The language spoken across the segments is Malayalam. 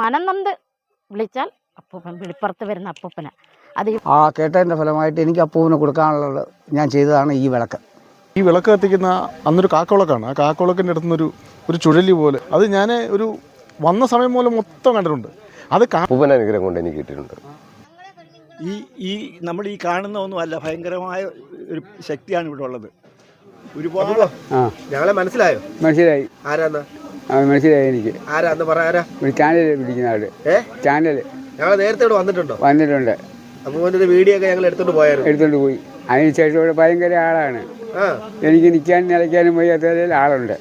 മനം നൊന്ത് വിളിച്ചാൽ അപ്പൂപ്പൻ വിളിപ്പുറത്ത് വരുന്ന അപ്പൂപ്പന. അത് ആ കേട്ടതിന്റെ ഫലമായിട്ട് എനിക്ക് അപ്പൂവിന് കൊടുക്കാനുള്ളത് ഞാൻ ചെയ്തതാണ് ഈ വിളക്ക്. ഈ വിളക്ക് കത്തിക്കുന്ന അന്നൊരു കാക്കവിളക്കാണ്. ആ കാക്കവിളക്കിന്റെ അടുത്തുനിന്നൊരു ഒരു ചുഴലി പോലെ. അത് ഞാൻ ഒരു വന്ന സമയം പോലെ മൊത്തം കണ്ടിട്ടുണ്ട്. അത് കാ അപ്പൂപ്പൻ അനുഗ്രഹം കൊണ്ട് എനിക്ക് കിട്ടിയിട്ടുണ്ട്. ഈ ഈ നമ്മൾ ഈ കാണുന്ന ഒന്നുമല്ല ഭയങ്കരമായ ഒരു ശക്തിയാണ് ഇവിടെ ഉള്ളത്. ഒരുപാട് ഞങ്ങളെ മനസ്സിലായോ? മനസ്സിലായി. ആരാന്ന്? മനസ്സിലായി എനിക്ക്. ആരാന്ന് പറ ആരാ? ചാനൽ പിടിക്കുന്ന ആൾ. ചാനൽ. ഞങ്ങൾ നേരത്തെ ഇവിടെ വന്നിട്ടുണ്ടോ? വന്നിട്ടുണ്ട്. അപ്പൊ ഒരു വീഡിയോ ഒക്കെ ഞങ്ങൾ എടുത്തോണ്ട് പോയായിരുന്നു. എടുത്തോണ്ട് പോയി. അതിനുശേഷം ഇവിടെ ഭയങ്കര ആളാണ്. എനിക്ക് നിൽക്കാനും നിലയ്ക്കാനും വയ്യാത്ത ആളുണ്ട്.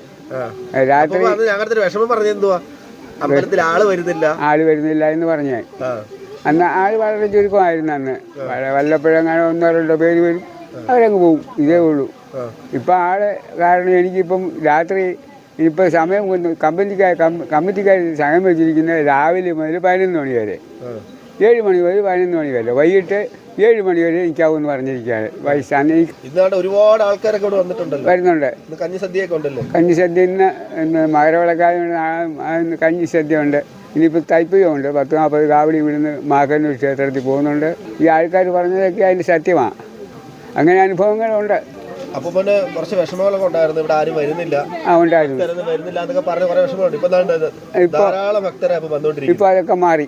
രാത്രി അന്ന് ഞങ്ങളുടെ വിഷമം പറഞ്ഞ എന്തുവാ? അമ്പലത്തിൽ ആൾ വരുന്നില്ല. ആൾ വരുന്നില്ല എന്ന് പറഞ്ഞേ അന്ന് ആൾ വളരെ ചുരുക്കമായിരുന്നു അന്ന്. വല്ലപ്പോഴെങ്ങാനോ ഒന്നോ രണ്ടോ പേര് വരും. അവരങ്ങ് പോവും. ഇതേ ഉള്ളൂ. ഇപ്പൊ ഇപ്പം ആൾ കാരണം എനിക്കിപ്പം രാത്രി ഇപ്പം സമയം കൊണ്ട് കമ്പനിക്കാർ കമ്മിറ്റിക്കാർ സമയം വെച്ചിരിക്കുന്നത് രാവിലെ മുതൽ പതിനൊന്ന് മണി വരെ. ഏഴ് മണി മുതൽ പതിനൊന്ന് മണി വരെ. വൈകിട്ട് ഏഴ് മണി വരെ നിൽക്കാവുമെന്ന് പറഞ്ഞിരിക്കുകയാണ് വയസ്സാണ്. ഒരുപാട് ആൾക്കാരൊക്കെ ഇവിടെ വന്നിട്ടുണ്ടല്ലോ. വരുന്നുണ്ട്. കഞ്ഞി ഉണ്ടല്ലോ? സദ്യ ഇന്ന് ഇന്ന് മകരവിളക്കായ കഞ്ഞി സദ്യ ഉണ്ട്. ഇനിയിപ്പോൾ ഉണ്ട്. പത്ത് നാൽപ്പത് കാവടി ഇവിടുന്ന് മാക്കന്നൂർ ക്ഷേത്രത്തിൽ പോകുന്നുണ്ട്. ഈ ആൾക്കാർ പറഞ്ഞതൊക്കെ അതിന്റെ സത്യമാണ് അങ്ങനെ അനുഭവങ്ങളുണ്ട്. അപ്പൊ പിന്നെ കുറച്ച് വിഷമങ്ങളൊക്കെ ഉണ്ടായിരുന്നു. ഇവിടെ ആരും വരുന്നില്ല. ഭക്തരൊന്നും വരുന്നില്ല എന്നൊക്കെ പറഞ്ഞ് കുറെ വിഷമങ്ങളുണ്ട്. ഇപ്പൊ ധാരാളം ഭക്തരെ അപ്പൊ വന്നോണ്ടിരിക്കും അതൊക്കെ മാറി.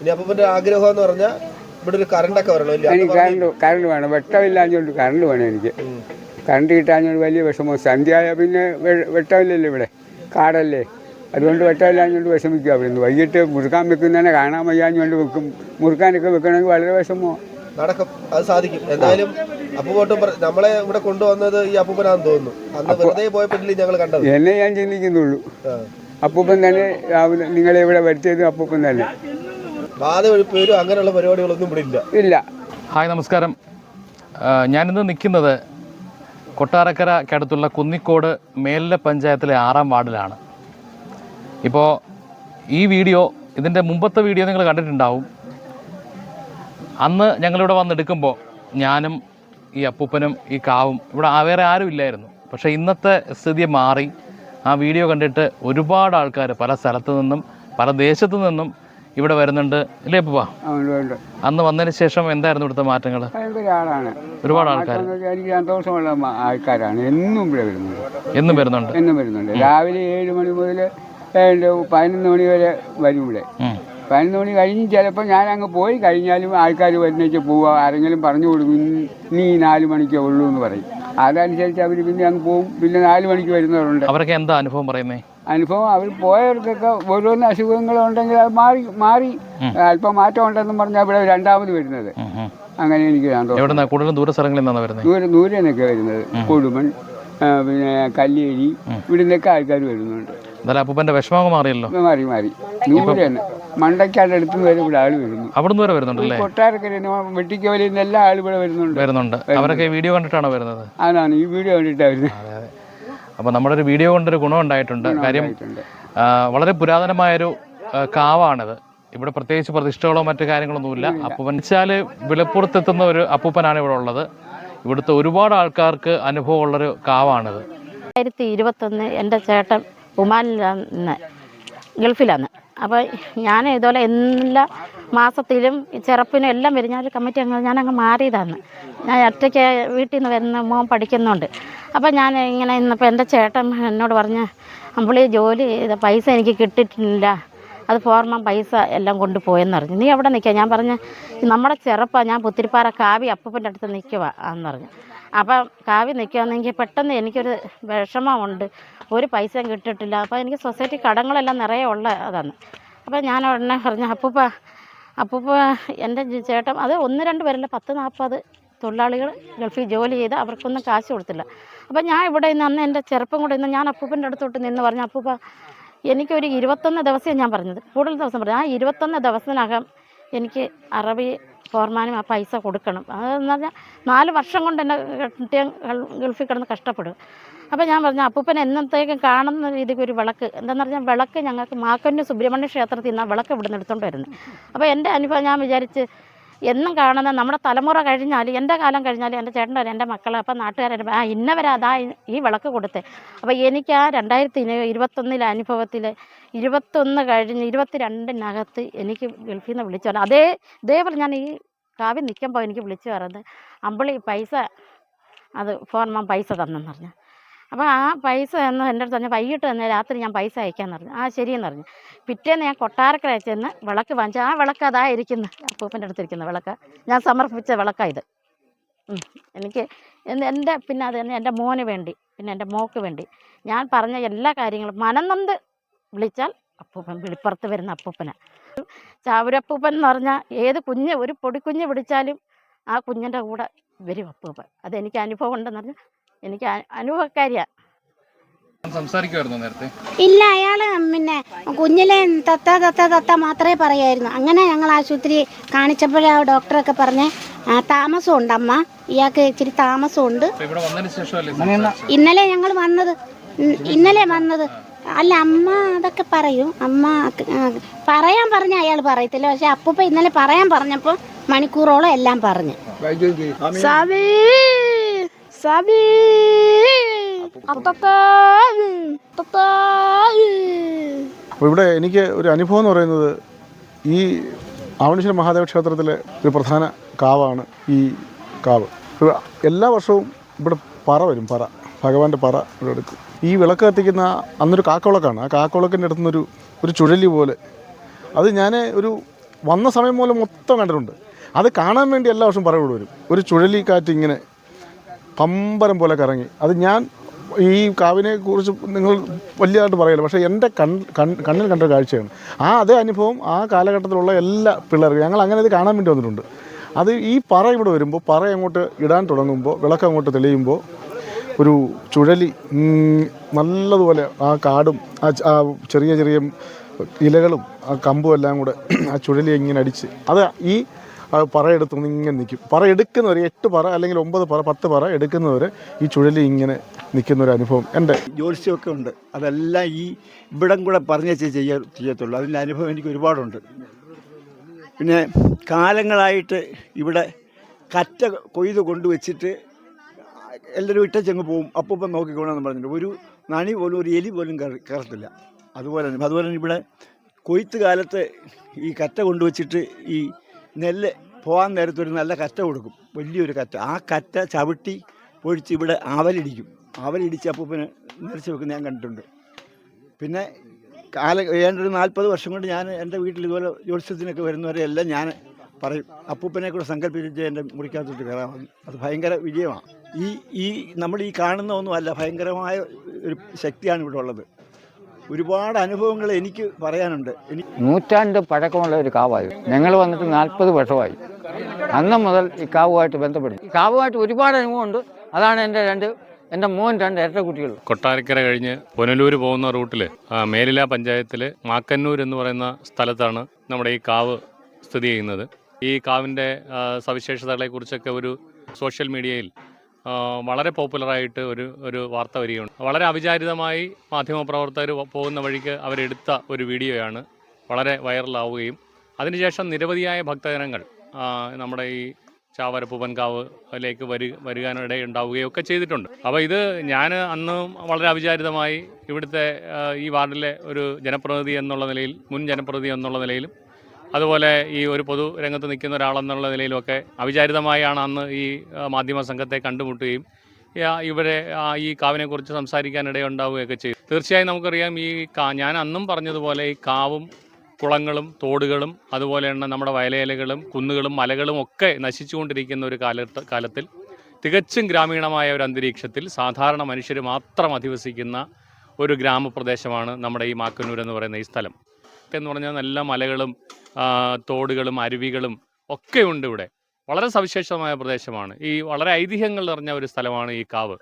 ഇനി അപ്പൊ ആഗ്രഹം എന്ന് പറഞ്ഞാൽ ഇവിടെ ഒരു കറണ്ട് ഒക്കെ വരണം. എനിക്ക് കറണ്ട് കറണ്ട് വേണം. വെട്ടമില്ലാഞ്ഞോണ്ട് കറണ്ട് വേണം എനിക്ക്. കറണ്ട് കിട്ടാഞ്ഞോണ്ട് വലിയ വിഷമം. സന്ധ്യയായ പിന്നെ വെട്ടമില്ലല്ലോ ഇവിടെ. കാടല്ലേ. അതുകൊണ്ട് വെട്ടമില്ലാഞ്ഞുകൊണ്ട് വിഷമിക്കുക. അവിടെ നിന്ന് വൈകിട്ട് മുറുക്കാൻ വെക്കുന്നതന്നെ കാണാൻ വയ്യാഞ്ഞുകൊണ്ട് വെക്കും. മുറുക്കാനൊക്കെ വെക്കണമെങ്കിൽ വളരെ വിഷമോ. നടക്കും അത് സാധിക്കും. എന്തായാലും അപ്പുപോട്ടും നമ്മളെ ഇവിടെ കൊണ്ടുവന്നത് ഈ അപ്പൂപ്പനാന്ന് തോന്നുന്നു. അന്ന് വെറുതെ പോയപ്പോഴല്ലേ ഞങ്ങൾ കണ്ടത്. എന്നെ ഞാൻ ചിന്തിക്കുന്നുള്ളൂ. അപ്പൂപ്പൻ തന്നെ രാവിലെ നിങ്ങളെ ഇവിടെ വരുത്തിയത് അപ്പൂപ്പൻ തന്നെ. ബാധ ഒഴിപ്പേരും അങ്ങനെയുള്ള പരിപാടികളൊന്നും ഇവിടെ ഇല്ല. ഇല്ല. ഹായ് നമസ്കാരം. ഞാനിന്ന് നിൽക്കുന്നത് കൊട്ടാരക്കരക്കടുത്തുള്ള കുന്നിക്കോട് മേലിലെ പഞ്ചായത്തിലെ ആറാം വാർഡിലാണ്. ഇപ്പോൾ ഈ വീഡിയോ ഇതിന്റെ മുമ്പത്തെ വീഡിയോ നിങ്ങൾ കണ്ടിട്ടുണ്ടാവും. അന്ന് ഞങ്ങളിവിടെ വന്നെടുക്കുമ്പോൾ ഞാനും ഈ അപ്പൂപ്പനും ഈ കാവും ഇവിടെ വേറെ ആരും ഇല്ലായിരുന്നു. പക്ഷേ ഇന്നത്തെ സ്ഥിതി മാറി. ആ വീഡിയോ കണ്ടിട്ട് ഒരുപാട് ആൾക്കാർ പല സ്ഥലത്തു നിന്നും പല ദേശത്തു നിന്നും ഇവിടെ വരുന്നുണ്ട്. ഇല്ലേ അപ്പൂപ്പ? അന്ന് വന്നതിന് ശേഷം എന്തായിരുന്നു ഇവിടുത്തെ മാറ്റങ്ങൾ ഒരുപാട് ആൾക്കാർ മാറ്റം എനിക്ക് സന്തോഷമുള്ള ആൾക്കാരാണ്. എന്നും ഇവിടെ വരുന്നുണ്ട്. എന്നും വരുന്നുണ്ട്. എന്നും വരുന്നുണ്ട്. രാവിലെ ഏഴ് മണി മുതൽ പതിനൊന്ന് മണി വരെ വരും ഇവിടെ. പതിനൊന്ന് മണി കഴിഞ്ഞ് ചിലപ്പോൾ ഞാൻ അങ്ങ് പോയി കഴിഞ്ഞാലും ആൾക്കാർ വരുന്നേച്ച് പോവുക ആരെങ്കിലും പറഞ്ഞു കൊടുക്കും നീ നാല് മണിക്കേ ഉള്ളൂ എന്ന് പറയും. അതനുസരിച്ച് അവർ പിന്നെ അങ്ങ് പോവും. പിന്നെ നാല് മണിക്ക് വരുന്നവരുണ്ട്. അവരൊക്കെ എന്താ അനുഭവം പറയുന്നത് അനുഭവം അവർ പോയവർക്കൊക്കെ ഓരോന്ന് അസുഖങ്ങളുണ്ടെങ്കിൽ അത് മാറി മാറി. അല്പം മാറ്റം ഉണ്ടെന്നും പറഞ്ഞാൽ ഇവിടെ രണ്ടാമത് വരുന്നത്. അങ്ങനെ എനിക്ക് കൂടുതലും ദൂര സ്ഥലങ്ങളിൽ നിന്നാണ് വരുന്നത്? ദൂരെ ദൂരെ നിന്നൊക്കെ വരുന്നത്. കൊടുമൺ പിന്നെ കല്ലേരി ഇവിടെ നിന്നൊക്കെ ആൾക്കാർ വരുന്നുണ്ട്. എന്തായാലും അപ്പൂപ്പന്റെ മാറിയല്ലോ. മാറി മാറി. ദൂരെ തന്നെ മണ്ടയ്ക്കാട് അടുത്ത് വരെ ഇവിടെ ആൾ വരുന്നു. അവിടുന്ന് വരെ വരുന്നുണ്ടല്ലേ? കൊട്ടാരക്കര വെട്ടിക്കവലിൽ നിന്ന് എല്ലാ ആളും ഇവിടെ വരുന്നുണ്ട്. വരുന്നുണ്ട്. അവരൊക്കെ വീഡിയോ കണ്ടിട്ടാണോ വരുന്നത്? അതാണ് ഈ വീഡിയോ കണ്ടിട്ടാണ് വരുന്നത്. അപ്പോൾ നമ്മുടെ ഒരു വീഡിയോ കൊണ്ടൊരു ഗുണം ഉണ്ടായിട്ടുണ്ട്. കാര്യം വളരെ പുരാതനമായൊരു കാവാണിത്. ഇവിടെ പ്രത്യേകിച്ച് പ്രതിഷ്ഠകളോ മറ്റു കാര്യങ്ങളൊന്നുമില്ല. അപ്പൂപ്പൻ വെച്ചാൽ വിളപ്പുറത്തെത്തുന്ന ഒരു അപ്പൂപ്പനാണ് ഇവിടെ ഉള്ളത്. ഇവിടുത്തെ ഒരുപാട് ആൾക്കാർക്ക് അനുഭവമുള്ളൊരു കാവാണിത്. രണ്ടായിരത്തി ഇരുപത്തൊന്ന് എന്റെ ചേട്ടൻ ഒമാനിലാണ് ഗൾഫിലാണ്. അപ്പോൾ ഞാൻ ഇതുപോലെ എല്ലാ മാസത്തിലും ചെറുപ്പിനും എല്ലാം വരും ഞാനൊരു കമ്മിറ്റി അങ്ങ് ഞാനങ്ങ് മാറിയതാണ്. ഞാൻ ഒറ്റയ്ക്ക് വീട്ടിൽ നിന്ന് വരുന്ന മോൻ പഠിക്കുന്നുണ്ട്. അപ്പോൾ ഞാൻ ഇങ്ങനെ ഇന്നിപ്പോൾ എന്റെ ചേട്ടൻ എന്നോട് പറഞ്ഞ് അമ്പിളി ജോലി ചെയ്ത പൈസ എനിക്ക് കിട്ടിയിട്ടില്ല. അത് ഫോർമ പൈസ എല്ലാം കൊണ്ടുപോയെന്ന് പറഞ്ഞു നീ എവിടെ നിൽക്കുക ഞാൻ പറഞ്ഞ് നമ്മുടെ ചെറുപ്പം ഞാൻ പുത്തിരിപ്പാറ കാവി അപ്പൂപ്പന്റെ അടുത്ത് നിൽക്കുക എന്ന് പറഞ്ഞു. അപ്പം കാവി നിൽക്കുകയാണെങ്കിൽ പെട്ടെന്ന് എനിക്കൊരു വിഷമമുണ്ട്. ഒരു പൈസയും കിട്ടിയിട്ടില്ല. അപ്പോൾ എനിക്ക് സൊസൈറ്റി കടങ്ങളെല്ലാം നിറയെ ഉള്ള അതാണ്. അപ്പോൾ ഞാൻ ഉടനെ പറഞ്ഞു അപ്പൂപ്പ അപ്പൂപ്പ എന്റെ ചേട്ടം ചേട്ടൻ അത് ഒന്ന് രണ്ട് പേരല്ല പത്ത് നാൽപ്പത് തൊഴിലാളികൾ ഗൾഫിൽ ജോലി ചെയ്ത് അവർക്കൊന്നും കാശ് കൊടുത്തില്ല. അപ്പം ഞാൻ ഇവിടെ നിന്ന് അന്ന് എന്റെ ചെറുപ്പം കൂടെ ഇന്ന് ഞാൻ അപ്പൂപ്പന്റെ അടുത്തോട്ട് നിന്ന് പറഞ്ഞു അപ്പൂപ്പ എനിക്കൊരു ഇരുപത്തൊന്ന് ദിവസം ഞാൻ പറഞ്ഞത്. കൂടുതൽ ദിവസം പറഞ്ഞു ആ ഇരുപത്തൊന്ന് ദിവസത്തിനകം എനിക്ക് അറബി ഫോർമാനും ആ പൈസ കൊടുക്കണം. അതെന്ന് പറഞ്ഞാൽ നാല് വർഷം കൊണ്ട് എന്നെ കെട്ടിയ ഗൾഫിൽ കിടന്ന് കഷ്ടപ്പെടും. അപ്പോൾ ഞാൻ പറഞ്ഞു അപ്പൂപ്പൻ എന്നത്തേക്കും കാണുന്ന രീതിക്ക് ഒരു വിളക്ക്. എന്താണെന്ന് പറഞ്ഞാൽ വിളക്ക് ഞങ്ങൾക്ക് മാക്കന്നു സുബ്രഹ്മണ്യ ക്ഷേത്രത്തിൽ നിന്നാണ് വിളക്ക് ഇവിടെ നിന്ന് എടുത്തുകൊണ്ട് വരുന്നത്. അപ്പോൾ എന്റെ അനുഭവം ഞാൻ വിചാരിച്ച് എന്നും കാണുന്ന നമ്മുടെ തലമുറ കഴിഞ്ഞാൽ എന്റെ കാലം കഴിഞ്ഞാൽ എന്റെ ചേട്ടന്റെ എന്റെ മക്കൾ അപ്പം നാട്ടുകാരെ ആ ഇന്നവരതാ ഈ വിളക്ക് കൊടുത്തേ. അപ്പോൾ എനിക്ക് ആ രണ്ടായിരത്തി ഇരുപത്തൊന്നിലെ അനുഭവത്തിൽ ഇരുപത്തൊന്ന് കഴിഞ്ഞ് ഇരുപത്തി രണ്ടിനകത്ത് എനിക്ക് ഗൾഫിൽ നിന്ന് വിളിച്ചു പറഞ്ഞു അതേ ഇതേപോലെ ഞാൻ ഈ കാവ്യം നിൽക്കുമ്പോൾ എനിക്ക് വിളിച്ചു പറഞ്ഞത് അമ്പിളി പൈസ അത് ഫോർമാൻ പൈസ തന്നെന്ന് പറഞ്ഞു. അപ്പോൾ ആ പൈസ എന്ന് എന്റെ അടുത്ത് പറഞ്ഞു വൈകിട്ട് തന്നെ രാത്രി ഞാൻ പൈസ അയക്കാൻ പറഞ്ഞു. ആ ശരിയെന്ന് പറഞ്ഞു. പിറ്റേന്ന് ഞാൻ കൊട്ടാരക്കര ചെന്ന് വിളക്ക് വാങ്ങിച്ചു. ആ വിളക്ക് അതാ ഇരിക്കുന്നു. അപ്പൂപ്പന്റെ അടുത്തിരിക്കുന്ന വിളക്ക്. ഞാൻ സമർപ്പിച്ച വിളക്കാണ് ഇത്. എനിക്ക് എന്റെ പിന്നെ അത് തന്നെ എന്റെ മോന് വേണ്ടി പിന്നെ എന്റെ മോക്ക് വേണ്ടി ഞാൻ പറഞ്ഞ എല്ലാ കാര്യങ്ങളും മനംനൊന്ത് വിളിച്ചാൽ അപ്പൂപ്പൻ വിളിപ്പുറത്ത് വരുന്ന അപ്പൂപ്പനാണ് ചാവരപ്പൂപ്പൻ എന്ന് പറഞ്ഞാൽ ഏത് കുഞ്ഞ് ഒരു പൊടിക്കുഞ്ഞ് വിളിച്ചാലും ആ കുഞ്ഞിന്റെ കൂടെ വരും അപ്പൂപ്പൻ. അതെനിക്ക് അനുഭവം ഉണ്ടെന്ന് പറഞ്ഞാൽ എനിക്ക് അനുഭവക്കാരിയാണ് സംസാരിക്കുമായിരുന്നു നേരത്തെ? ഇല്ല അയാൾ പിന്നെ കുഞ്ഞിലെ തത്ത തത്ത തത്ത മാത്രമേ പറയായിരുന്നു അങ്ങനെ ഞങ്ങൾ ആശുപത്രി കാണിച്ചപ്പോഴേ ആ ഡോക്ടറൊക്കെ പറഞ്ഞ് താമസം ഉണ്ട് അമ്മ. ഇയാൾക്ക് ഇച്ചിരി താമസമുണ്ട്. അപ്പൊ ഇവിടെ വന്നതിന് ശേഷമല്ലേ ഇന്നലെ ഞങ്ങൾ വന്നത് ഇന്നലെ വന്നത്. അല്ല അമ്മ അതൊക്കെ പറയും. അമ്മ പറയാൻ പറഞ്ഞ അയാൾ പറയത്തില്ല. പക്ഷെ അപ്പൂപ്പ ഇന്നലെ പറയാൻ പറഞ്ഞപ്പോൾ മണിക്കൂറോളം എല്ലാം പറഞ്ഞു. അപ്പപ്പാ. അപ്പോൾ ഇവിടെ എനിക്ക് ഒരു അനുഭവം എന്ന് പറയുന്നത് ഈ ആവണീശ്വര മഹാദേവ ക്ഷേത്രത്തിലെ ഒരു പ്രധാന കാവാണ് ഈ കാവ്. എല്ലാ വർഷവും ഇവിടെ പറ വരും പറ. ഭഗവാന്റെ പറ ഇവിടെ എടുക്കും. ഈ വിളക്ക് കത്തിക്കുന്ന അന്നൊരു കാക്കവിളക്കാണ്. ആ കാക്കവിളക്കിന്റെ അടുത്തുനിന്നൊരു ഒരു ചുഴലി പോലെ. അത് ഞാൻ ഒരു വന്ന സമയം മൂലം മൊത്തം കണ്ടിട്ടുണ്ട്. അത് കാണാൻ വേണ്ടി എല്ലാ വർഷവും പറ വരും. ഒരു ചുഴലി കാറ്റ് ഇങ്ങനെ പമ്പരം പോലെ കറങ്ങി. അത് ഞാൻ ഈ കാവിനെ കുറിച്ച് നിങ്ങൾ വലിയതായിട്ട് പറയില്ല പക്ഷേ എന്റെ കൺ കണ്ണിൽ കണ്ട കാഴ്ചയാണ്. ആ അതേ അനുഭവം ആ കാലഘട്ടത്തിലുള്ള എല്ലാ പിള്ളേർക്കും. ഞങ്ങൾ അങ്ങനെ ഇത് കാണാൻ വേണ്ടി വന്നിട്ടുണ്ട്. അത് ഈ പറ ഇവിടെ വരുമ്പോൾ പറ അങ്ങോട്ട് ഇടാൻ തുടങ്ങുമ്പോൾ വിളക്ക് അങ്ങോട്ട് തെളിയുമ്പോൾ ഒരു ചുഴലി നല്ലതുപോലെ ആ കാടും ആ ചെറിയ ചെറിയ ഇലകളും ആ കമ്പും എല്ലാം കൂടെ ആ ചുഴലി ഇങ്ങനെ അടിച്ച്. അത് ഈ ആ പറ എടുത്ത് ഇങ്ങനെ നിൽക്കും പറ എടുക്കുന്നവരെ എട്ട് പറ അല്ലെങ്കിൽ ഒമ്പത് പറ പത്ത് പറ എടുക്കുന്നവരെ ഈ ചുഴലി ഇങ്ങനെ നിൽക്കുന്ന ഒരു അനുഭവം എന്റെ ജ്യോത്സ്യമൊക്കെ ഉണ്ട്. അതെല്ലാം ഈ ഇവിടം കൂടെ പറഞ്ഞേ ചെയ്യാ ചെയ്യത്തുള്ളൂ. അതിന്റെ അനുഭവം എനിക്ക് ഒരുപാടുണ്ട്. പിന്നെ കാലങ്ങളായിട്ട് ഇവിടെ കറ്റ കൊയ്ത് കൊണ്ടുവച്ചിട്ട് എല്ലാവരും ഇട്ടച്ചങ്ങ് പോവും. അപ്പം നോക്കിക്കോണമെന്ന് പറഞ്ഞിട്ടുണ്ട്. ഒരു നണി പോലും ഒരു എലി പോലും കയറി കയറത്തില്ല. അതുപോലെ തന്നെ അതുപോലെ തന്നെ ഇവിടെ കൊയ്ത്ത് കാലത്ത് ഈ കറ്റ കൊണ്ടുവച്ചിട്ട് ഈ നെല്ല് പോകാൻ നേരത്ത് ഒരു നല്ല കറ്റ കൊടുക്കും. വലിയൊരു കറ്റ. ആ കറ്റ ചവിട്ടി പൊഴിച്ച് ഇവിടെ ആവലിടിക്കും. ആവലിടിച്ച് അപ്പൂപ്പന് നിറച്ച് വെക്കുന്ന ഞാൻ കണ്ടിട്ടുണ്ട്. പിന്നെ കാല ഏതാണ്ട് ഒരു നാൽപ്പത് വർഷം കൊണ്ട് ഞാൻ എന്റെ വീട്ടിൽ ഇതുപോലെ ജ്യോത്സ്യത്തിനൊക്കെ വരുന്നവരെ എല്ലാം ഞാൻ പറയും. അപ്പൂപ്പനെ കൂടെ സങ്കല്പിച്ച് എന്റെ മുറിക്കകത്തോട്ട് കയറാമെന്ന് അത് ഭയങ്കര വിജയമാണ്. ഈ ഈ നമ്മൾ ഈ കാണുന്ന ഒന്നുമല്ല ഭയങ്കരമായ ഒരു ശക്തിയാണ് ഇവിടെ ഉള്ളത്. ഒരുപാട് അനുഭവങ്ങൾ എനിക്ക് പറയാനുണ്ട്. നൂറ്റാണ്ട് പഴക്കമുള്ള ഒരു കാവായി. ഞങ്ങൾ വന്നിട്ട് നാൽപ്പത് വർഷമായി. അന്ന് മുതൽ ഈ കാവുമായിട്ട് ബന്ധപ്പെടും ഈ കാവുമായിട്ട് ഒരുപാട് അനുഭവമുണ്ട്. അതാണ് എന്റെ രണ്ട് എന്റെ മോൻ രണ്ട് ഇരട്ട കുട്ടികൾ കൊട്ടാരക്കര കഴിഞ്ഞ് പുനലൂർ പോകുന്ന റൂട്ടിൽ മേലില പഞ്ചായത്തിൽ മാക്കന്നൂർ എന്ന് പറയുന്ന സ്ഥലത്താണ് നമ്മുടെ ഈ കാവ് സ്ഥിതി ചെയ്യുന്നത്. ഈ കാവിന്റെ സവിശേഷതകളെ സവിശേഷതകളെക്കുറിച്ചൊക്കെ ഒരു സോഷ്യൽ മീഡിയയിൽ വളരെ പോപ്പുലറായിട്ട് ഒരു ഒരു വാർത്ത വരികയുണ്ട്. വളരെ അവിചാരിതമായി മാധ്യമപ്രവർത്തകർ പോകുന്ന വഴിക്ക് അവരെടുത്ത ഒരു വീഡിയോയാണ് വളരെ വൈറലാവുകയും അതിനുശേഷം നിരവധിയായ ഭക്തജനങ്ങൾ നമ്മുടെ ഈ ചാവര പൂവൻകാവിലേക്ക് വരു വരികാനിടെ ഉണ്ടാവുകയും ഒക്കെ ചെയ്തിട്ടുണ്ട്. അപ്പോൾ ഇത് ഞാൻ അന്ന് വളരെ അവിചാരിതമായി ഇവിടുത്തെ ഈ വാർഡിലെ ഒരു ജനപ്രതിനിധി എന്നുള്ള നിലയിൽ മുൻ ജനപ്രതിനിധി എന്നുള്ള നിലയിലും അതുപോലെ ഈ ഒരു പൊതു രംഗത്ത് നിൽക്കുന്ന ഒരാളെന്നുള്ള നിലയിലൊക്കെ അവിചാരിതമായാണ് അന്ന് ഈ മാധ്യമ സംഘത്തെ കണ്ടുമുട്ടുകയും ഇവരെ ഈ കാവിനെക്കുറിച്ച് സംസാരിക്കാനിടയുണ്ടാവുകയൊക്കെ ചെയ്തു തീർച്ചയായും നമുക്കറിയാം ഈ കാ ഞാൻ അന്നും പറഞ്ഞതുപോലെ ഈ കാവും കുളങ്ങളും തോടുകളും അതുപോലെ തന്നെ നമ്മുടെ വയലേലകളും കുന്നുകളും മലകളും ഒക്കെ നശിച്ചുകൊണ്ടിരിക്കുന്ന ഒരു കാലത്ത് കാലത്തിൽ തികച്ചും ഗ്രാമീണമായ ഒരു അന്തരീക്ഷത്തിൽ സാധാരണ മനുഷ്യർ മാത്രം അധിവസിക്കുന്ന ഒരു ഗ്രാമപ്രദേശമാണ് നമ്മുടെ ഈ മാക്കന്നൂർ എന്ന് പറയുന്ന ഈ സ്ഥലം. എന്ന് പറഞ്ഞാൽ നല്ല മലകളും തോടുകളും അരുവികളും ഒക്കെ ഉണ്ട് ഇവിടെ. വളരെ സവിശേഷമായ പ്രദേശമാണ്. ഈ വളരെ ഐതിഹ്യങ്ങൾ നിറഞ്ഞ ഒരു സ്ഥലമാണ് ഈ കാവ്.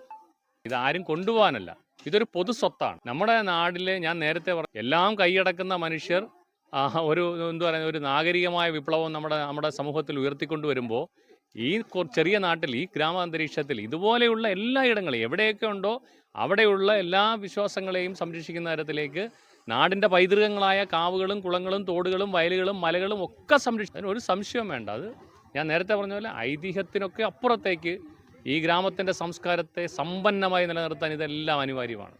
ഇതാരും കൊണ്ടുപോകാനല്ല. ഇതൊരു പൊതു സ്വത്താണ്. നമ്മുടെ നാട്ടിലെ ഞാൻ നേരത്തെ പറഞ്ഞു എല്ലാം കൈയടക്കുന്ന മനുഷ്യർ ഒരു എന്താ പറയുന്ന ഒരു നാഗരികമായ വിപ്ലവം നമ്മുടെ നമ്മുടെ സമൂഹത്തിൽ ഉയർത്തിക്കൊണ്ടു വരുമ്പോൾ ഈ ചെറിയ നാട്ടിൽ ഈ ഗ്രാമാന്തരീക്ഷത്തിൽ ഇതുപോലെയുള്ള എല്ലാ ഇടങ്ങളും എവിടെയൊക്കെ ഉണ്ടോ അവിടെയുള്ള എല്ലാ വിശ്വാസങ്ങളെയും സംരക്ഷിക്കുന്ന തരത്തിലേക്ക് നാടിന്റെ പൈതൃകങ്ങളായ കാവുകളും കുളങ്ങളും തോടുകളും വയലുകളും മലകളും ഒക്കെ സംരക്ഷിച്ചു ഒരു സംശയം വേണ്ട. അത് ഞാൻ നേരത്തെ പറഞ്ഞ പോലെ ഐതിഹ്യത്തിനൊക്കെ അപ്പുറത്തേക്ക് ഈ ഗ്രാമത്തിന്റെ സംസ്കാരത്തെ സമ്പന്നമായി നിലനിർത്താൻ ഇതെല്ലാം അനിവാര്യമാണ്.